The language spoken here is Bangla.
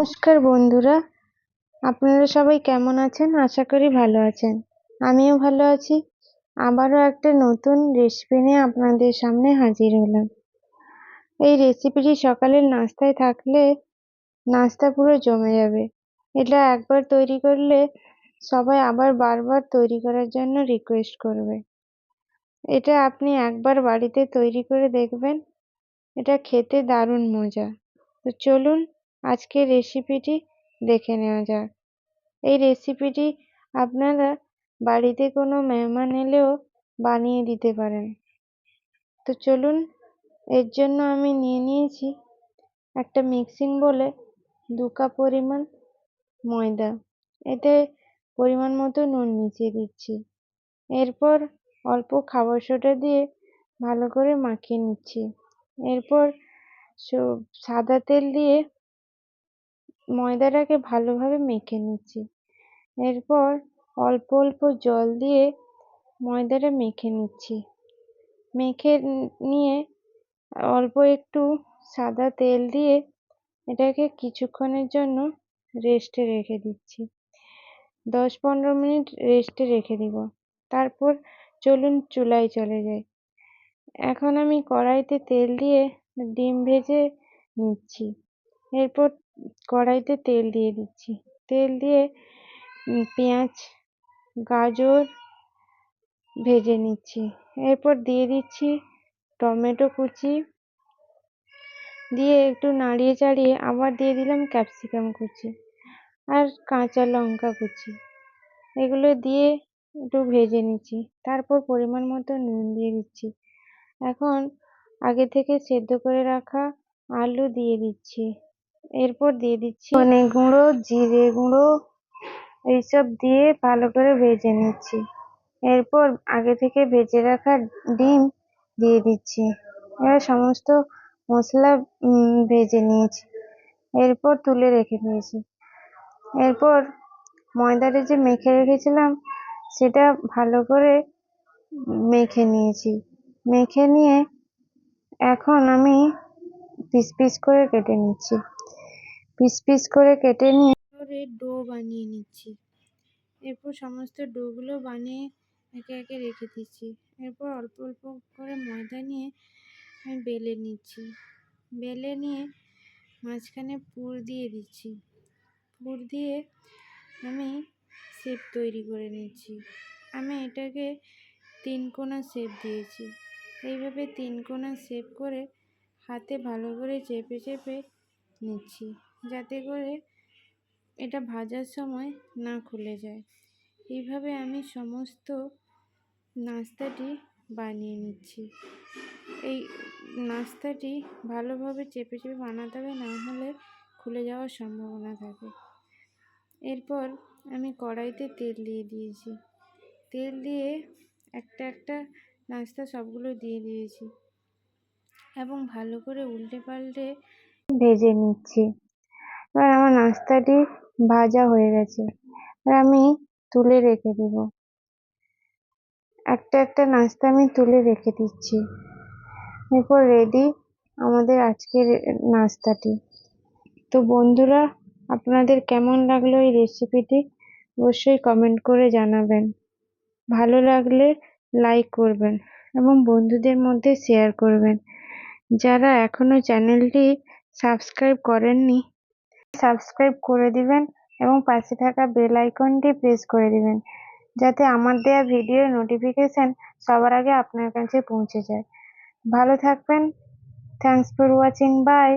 নমস্কার বন্ধুরা। আপনারা সবাই কেমন আছেন? আশা করি ভালো আছেন। আমিও ভালো আছি। আবারও একটা নতুন রেসিপি নিয়ে আপনাদের সামনে হাজির হলাম। এই রেসিপিটি সকালের নাস্তায় থাকলে নাস্তা পুরো জমে যাবে। এটা একবার তৈরি করলে সবাই আবার বারবার তৈরি করার জন্য রিকোয়েস্ট করবে। এটা আপনি একবার বাড়িতে তৈরি করে দেখবেন। এটা খেতে দারুণ মজা। তো চলুন আজকের রেসিপিটি দেখে নেওয়া যাক। এই রেসিপিটি আপনারা বাড়িতে কোনো মেহমান এলেও বানিয়ে দিতে পারেন। তো চলুন, এর জন্য আমি নিয়ে নিয়েছি একটা মিক্সিং বলে দু কাপ পরিমাণ ময়দা। এতে পরিমাণ মতো নুন মিশিয়ে দিচ্ছি। এরপর অল্প খাবার সোডা দিয়ে ভালো করে মাখিয়ে নিচ্ছি। এরপর সাদা তেল দিয়ে ময়দাটাকে ভালোভাবে মেখে নিচ্ছি। এরপর অল্প অল্প জল দিয়ে ময়দাটা মেখে নিচ্ছি। মেখে নিয়ে অল্প একটু সাদা তেল দিয়ে এটাকে কিছুক্ষণের জন্য রেস্টে রেখে দিচ্ছি। দশ পনেরো মিনিট রেস্টে রেখে দিব। তারপর চলুন চুলায় চলে যাই। এখন আমি কড়াইতে তেল দিয়ে ডিম ভেজে নিচ্ছি। এরপর কড়াইতে তেল দিয়ে দিচ্ছি। তেল দিয়ে পেঁয়াজ, গাজর ভেজে নিচ্ছি। এরপর দিয়ে দিচ্ছি টমেটো কুচি। দিয়ে একটু নাড়িয়ে চাড়িয়ে আবার দিয়ে দিলাম ক্যাপসিকাম কুচি আর কাঁচা লঙ্কা কুচি। এগুলো দিয়ে একটু ভেজে নিচ্ছি। তারপর পরিমাণ মতো নুন দিয়ে দিচ্ছি। এখন আগে থেকে সেদ্ধ করে রাখা আলু দিয়ে দিচ্ছি। এরপর দিয়ে দিচ্ছি ধনে গুঁড়ো, জিরে গুঁড়ো, এইসব দিয়ে ভালো করে ভেজে নিচ্ছি। এরপর আগে থেকে ভেজে রাখা ডিম দিয়ে দিচ্ছি। এবার সমস্ত মশলা ভেজে নিয়েছি। এরপর তুলে রেখে দিয়েছি। এরপর ময়দাটা যে মেখে রেখেছিলাম, সেটা ভালো করে মেখে নিয়েছি। মেখে নিয়ে এখন আমি পিস পিস করে কেটে নিচ্ছি। পিস পিস করে কেটে নিয়ে ডো বানিয়ে নিচ্ছি। এরপর সমস্ত ডোগুলো বানিয়ে একে একে রেখে দিচ্ছি। এরপর অল্প অল্প করে ময়দা নিয়ে আমি বেলে নিচ্ছি। বেলে নিয়ে মাঝখানে পুর দিয়ে দিচ্ছি। পুর দিয়ে আমি শেপ তৈরি করে নিচ্ছি। আমি এটাকে তিন কোনা শেপ দিয়েছি। এইভাবে তিন কোনা শেপ করে হাতে ভালো করে চেপে চেপে নিচ্ছি। যাতে করে এটা ভাজার সময় না খুলে যায়। এইভাবে আমি সমস্ত নাস্তাটি বানিয়ে নিচ্ছি। এই নাস্তাটি ভালোভাবে চেপে চেপে বানাতে হবে, না হলে খুলে যাওয়ার সম্ভাবনা থাকে। এরপর আমি কড়াইতে তেল দিয়ে দিয়েছি। তেল দিয়ে একটা একটা নাস্তা সবগুলো দিয়ে দিয়েছি। এবং ভালো করে উল্টে পাল্টে ভেজে নিচ্ছি। এবার আমার নাস্তাটি ভাজা হয়ে গেছে। এবার আমি তুলে রেখে দেব। একটা একটা নাস্তা আমি তুলে রেখে দিচ্ছি। এরপর রেডি আমাদের আজকের নাস্তাটি। তো বন্ধুরা, আপনাদের কেমন লাগল এই রেসিপিটি অবশ্যই কমেন্ট করে জানাবেন। ভালো লাগলে লাইক করবেন এবং বন্ধুদের মধ্যে শেয়ার করবেন। যারা এখনও চ্যানেলটি সাবস্ক্রাইব করেননি সাবস্ক্রাইব করে দিবেন এবং পাশে থাকা বেল আইকনটি প্রেস করে দিবেন, যাতে আমার দেওয়া ভিডিওর নোটিফিকেশান সবার আগে আপনার কাছে পৌঁছে যায়। ভালো থাকবেন থ্যাংকস ফর ওয়াচিং বাই